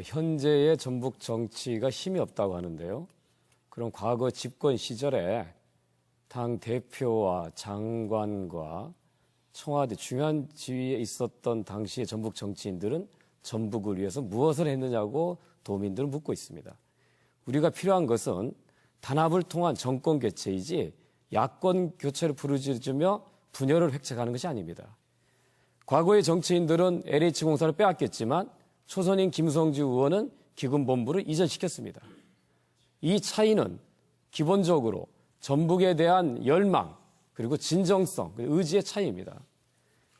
현재의 전북 정치가 힘이 없다고 하는데요. 그럼 과거 집권 시절에 당 대표와 장관과 청와대 중요한 지위에 있었던 당시의 전북 정치인들은 전북을 위해서 무엇을 했느냐고 도민들은 묻고 있습니다. 우리가 필요한 것은 단합을 통한 정권 교체이지 야권 교체를 부르짖으며 분열을 획책하는 것이 아닙니다. 과거의 정치인들은 LH공사를 빼앗겼지만 초선인 김성주 의원은 기금본부를 이전시켰습니다. 이 차이는 기본적으로 전북에 대한 열망 그리고 진정성, 의지의 차이입니다.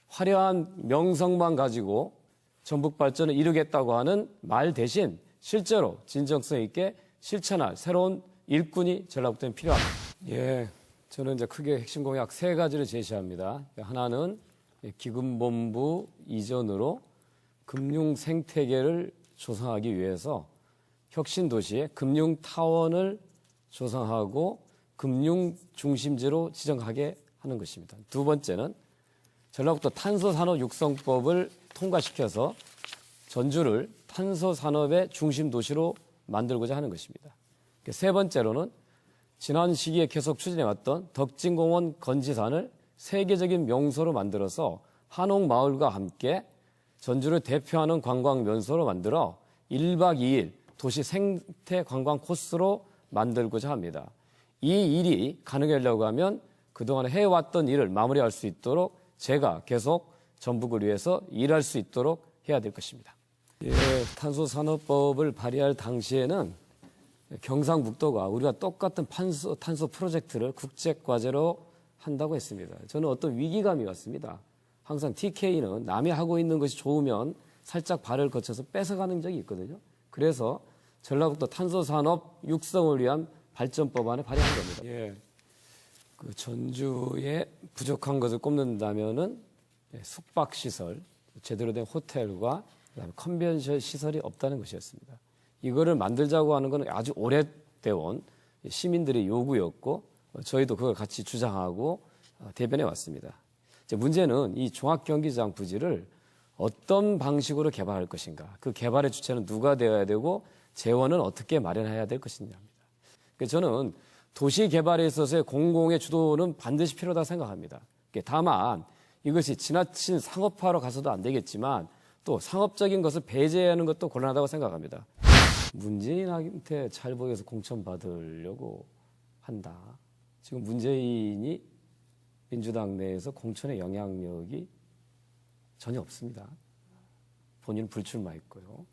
화려한 명성만 가지고 전북 발전을 이루겠다고 하는 말 대신 실제로 진정성 있게 실천할 새로운 일꾼이 전라북도에 필요합니다. 예, 저는 이제 크게 핵심 공약 세 가지를 제시합니다. 하나는 기금본부 이전으로 금융 생태계를 조성하기 위해서 혁신 도시에 금융 타원을 조성하고 금융 중심지로 지정하게 하는 것입니다. 두 번째는 전라북도 탄소 산업 육성법을 통과시켜서 전주를 탄소 산업의 중심 도시로 만들고자 하는 것입니다. 세 번째로는 지난 시기에 계속 추진해 왔던 덕진공원 건지산을 세계적인 명소로 만들어서 한옥 마을과 함께 전주를 대표하는 관광 명소로 만들어 1박 2일 도시 생태 관광 코스로 만들고자 합니다. 이 일이 가능하려고 하면 그동안 해왔던 일을 마무리할 수 있도록 제가 계속 전북을 위해서 일할 수 있도록 해야 될 것입니다. 예, 탄소산업법을 발의할 당시에는 경상북도가 우리가 똑같은 탄소, 탄소 프로젝트를 국제과제로 한다고 했습니다. 저는 어떤 위기감이 왔습니다. 항상 TK는 남이 하고 있는 것이 좋으면 살짝 발을 거쳐서 뺏어가는 적이 있거든요. 그래서 전라북도 탄소산업 육성을 위한 발전법안을 발의한 겁니다. 예. 그 전주에 부족한 것을 꼽는다면은 예, 숙박 시설, 제대로 된 호텔과 그다음에 컨벤션 시설이 없다는 것이었습니다. 이거를 만들자고 하는 것은 아주 오래되어 온 시민들의 요구였고 어, 저희도 그걸 같이 주장하고 어, 대변해 왔습니다. 문제는 이 종합경기장 부지를 어떤 방식으로 개발할 것인가, 그 개발의 주체는 누가 되어야 되고 재원은 어떻게 마련해야 될 것이냐입니다. 그래서 저는 도시 개발에 있어서의 공공의 주도는 반드시 필요하다고 생각합니다. 다만 이것이 지나친 상업화로 가서도 안 되겠지만 또 상업적인 것을 배제하는 것도 곤란하다고 생각합니다. 문재인한테 잘 보여서 공천 받으려고 한다. 지금 문재인이 민주당 내에서 공천의 영향력이 전혀 없습니다. 본인은 불출마했고요.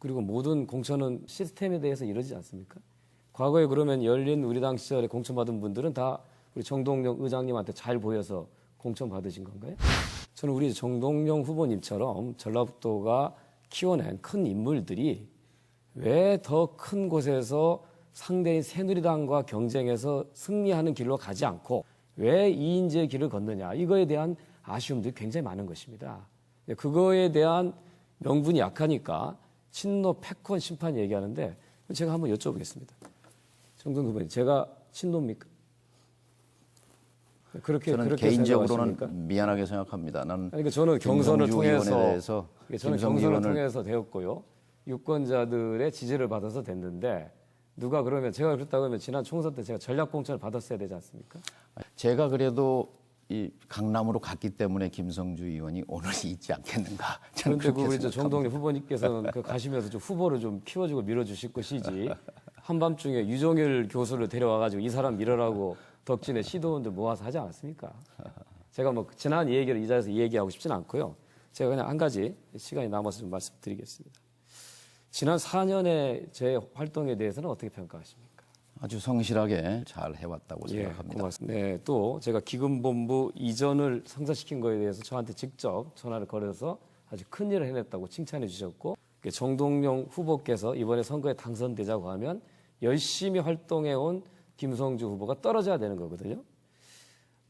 그리고 모든 공천은 시스템에 대해서 이러지 않습니까? 과거에 그러면 열린 우리당 시절에 공천받은 분들은 다 우리 정동영 의장님한테 잘 보여서 공천 받으신 건가요? 저는 우리 정동영 후보님처럼 전라북도가 키워낸 큰 인물들이 왜 더 큰 곳에서 상대인 새누리당과 경쟁해서 승리하는 길로 가지 않고 왜 이인재의 길을 걷느냐 이거에 대한 아쉬움들이 굉장히 많은 것입니다. 그거에 대한 명분이 약하니까 친노 패권 심판 얘기하는데 제가 한번 여쭤보겠습니다. 정동 후보님, 제가 친노입니까? 그렇게 저는 그렇게 개인적으로는 생각하십니까? 미안하게 생각합니다. 나는 그러니까 저는 경선을 통해서 저는 경선을 통해서 되었고요. 유권자들의 지지를 받아서 됐는데 누가 그러면 제가 그랬다고 하면 지난 총선 때 제가 전략 공천을 받았어야 되지 않습니까? 제가 그래도 이 강남으로 갔기 때문에 김성주 의원이 오늘이 있지 않겠는가. 저는 그런데 그 우리. 정동영 후보님께서는 그 가시면서 좀 후보를 좀 키워주고 밀어주실 것이지 한밤중에 유종일 교수를 데려와가지고 이 사람 밀어라고 덕진에 시도원들 모아서 하지 않았습니까? 제가 뭐 지난 얘기를 이 자리에서 얘기하고 싶지는 않고요. 제가 그냥 한 가지 시간이 남아서 좀 말씀드리겠습니다. 지난 4년의 제 활동에 대해서는 어떻게 평가하십니까? 아주 성실하게 잘 해왔다고 생각합니다. 예, 고맙습니다. 네, 또 제가 기금본부 이전을 성사시킨 거에 대해서 저한테 직접 전화를 걸어서 아주 큰 일을 해냈다고 칭찬해 주셨고 정동영 후보께서 이번에 선거에 당선되자고 하면 열심히 활동해 온 김성주 후보가 떨어져야 되는 거거든요.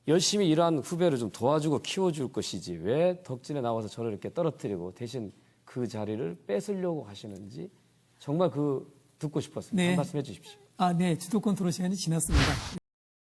열심히 일한 후배를 좀 도와주고 키워줄 것이지 왜 덕진에 나와서 저를 이렇게 떨어뜨리고 대신 그 자리를 뺏으려고 하시는지 정말 그 듣고 싶었습니다. 네. 한 말씀 해주십시오. 아, 네. 주도권 토론 시간이 지났습니다.